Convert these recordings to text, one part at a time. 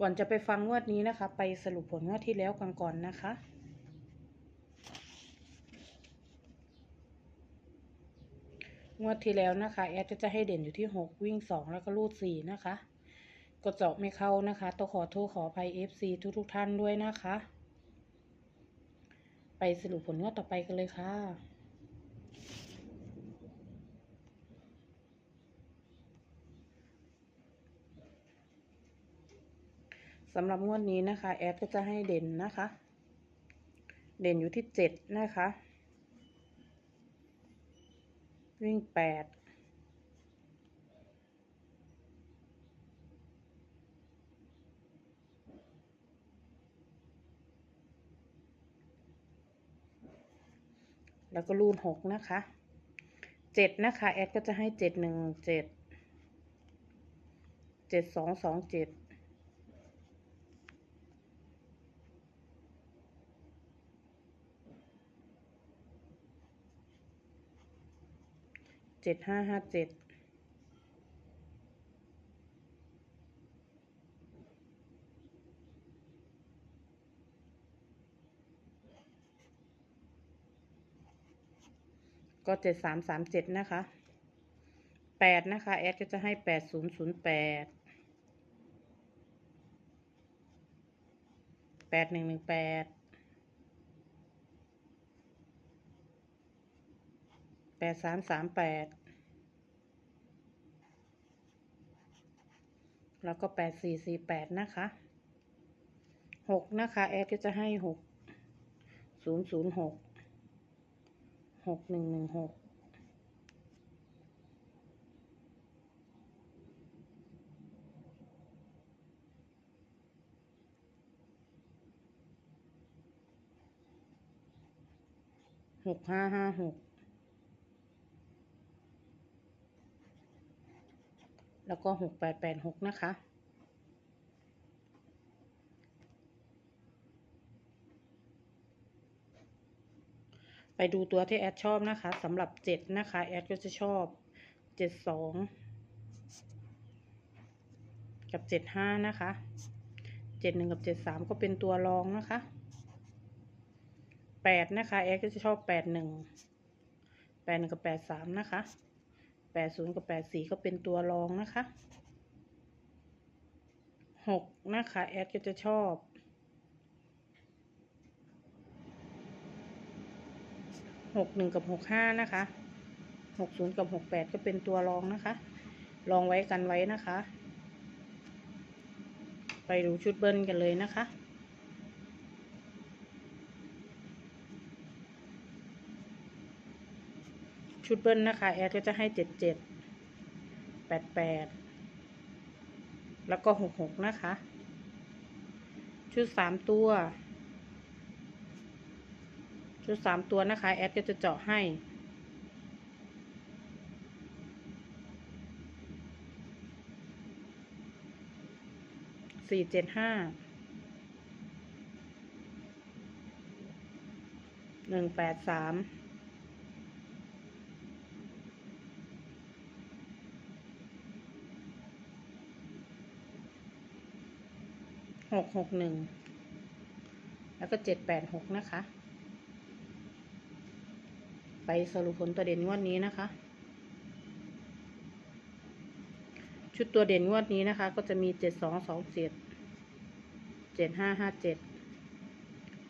ก่อนจะไปฟังงวดนี้นะคะ ไปสรุปผลงวดที่แล้วกันก่อนนะคะ งวดที่แล้วนะคะแอดก็จะให้เด่นอยู่ที่ 6 วิ่ง 2 แล้วก็รูด 4 นะคะก็เจาะไม่เข้านะคะต้องขอโทษขออภัย FC ทุกทุกท่านด้วยนะคะ ไปสรุปผลงวดต่อไปกันเลยค่ะ สำหรับงวดนี้นะคะ แอดก็จะให้เด่นนะคะ เด่นอยู่ที่เจ็ดนะคะ วิ่งแปดแล้วก็รูดหกนะคะเจ็ดนะคะ แอดก็จะให้เจ็ดหนึ่งเจ็ดเจ็ดสองสองเจ็ด เจ็ดห้าห้าเจ็ดก็เจ็ดสามสามเจ็ดนะคะแปดนะคะ แอดก็จะให้แปดศูนย์ศูนย์แปดแปดหนึ่งหนึ่งแปด แปดสามสามแปดแล้วก็แปดสี่สี่แปดนะคะหกนะคะแอดก็จะให้หกศูนย์ศูนย์หกหกหนึ่งหนึ่งหกหกห้าห้าหก แล้วก็หกแปดแปดหกนะคะ ไปดูตัวที่แอดชอบนะคะสำหรับเจ็ดนะคะแอดก็จะชอบเจ็ดสองกับเจ็ดห้านะคะเจ็ดหนึ่งกับเจ็ดสามก็เป็นตัวรองนะคะแปดนะคะแอดก็จะชอบแปดหนึ่งแปดหนึ่งกับแปดสามนะคะ แปดศูนย์กับแปดสี่ก็เป็นตัวรองนะคะหกนะคะ แอดก็จะชอบหกหนึ่งกับหกห้านะคะหกศูนย์กับหกแปดก็เป็นตัวรองนะคะ ลองไว้กันไว้นะคะ ไปดูชุดเบิ้ลกันเลยนะคะ ชุดเบิ้ลนะคะ แอดก็จะให้เจ็ดเจ็ดแปดแปดแล้วก็หกหกนะคะ ชุดสามตัว ชุดสามตัวนะคะ แอดก็จะเจาะให้สี่เจ็ดห้าหนึ่งแปดสาม หกหกหนึ่งแล้วก็เจ็ดแปดหกนะคะ ไปสรุปผลตัวเด่นงวดนี้นะคะ ชุดตัวเด่นงวดนี้นะคะ ก็จะมีเจ็ดสองสองเจ็ดเจ็ดห้าห้าเจ็ด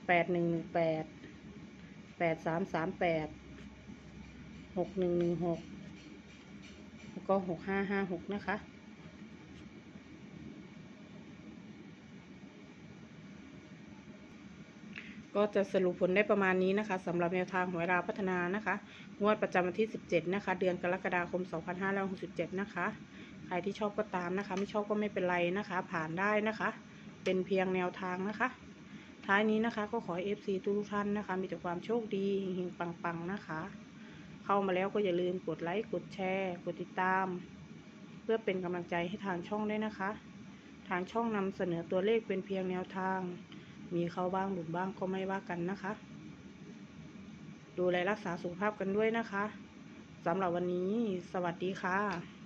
แปดหนึ่งหนึ่งแปดแปดสามสามแปดหกหนึ่งหนึ่งหกแล้วก็หกห้าห้าหกนะคะ ก็จะสรุปผลได้ประมาณนี้นะคะสำหรับแนวทางหวยราพัฒนานะคะ งวดประจำวันที่ 17 นะคะ เดือนกรกฎาคม 2567 นะคะ ใครที่ชอบก็ตามนะคะ ไม่ชอบก็ไม่เป็นไรนะคะ ผ่านได้นะคะ เป็นเพียงแนวทางนะคะ ท้ายนี้นะคะก็ขอให้ FC ทุกท่านนะคะ มีแต่ความโชคดีเฮงปังๆนะคะ เข้ามาแล้วก็อย่าลืมกดไลค์กดแชร์กดติดตาม เพื่อเป็นกำลังใจให้ทางช่องด้วยนะคะ ทางช่องนำเสนอตัวเลขเป็นเพียงแนวทาง มีเข้าบ้างหลุดบ้างก็ไม่ว่ากันนะคะ ดูแลรักษาสุขภาพกันด้วยนะคะสำหรับวันนี้ สวัสดีค่ะ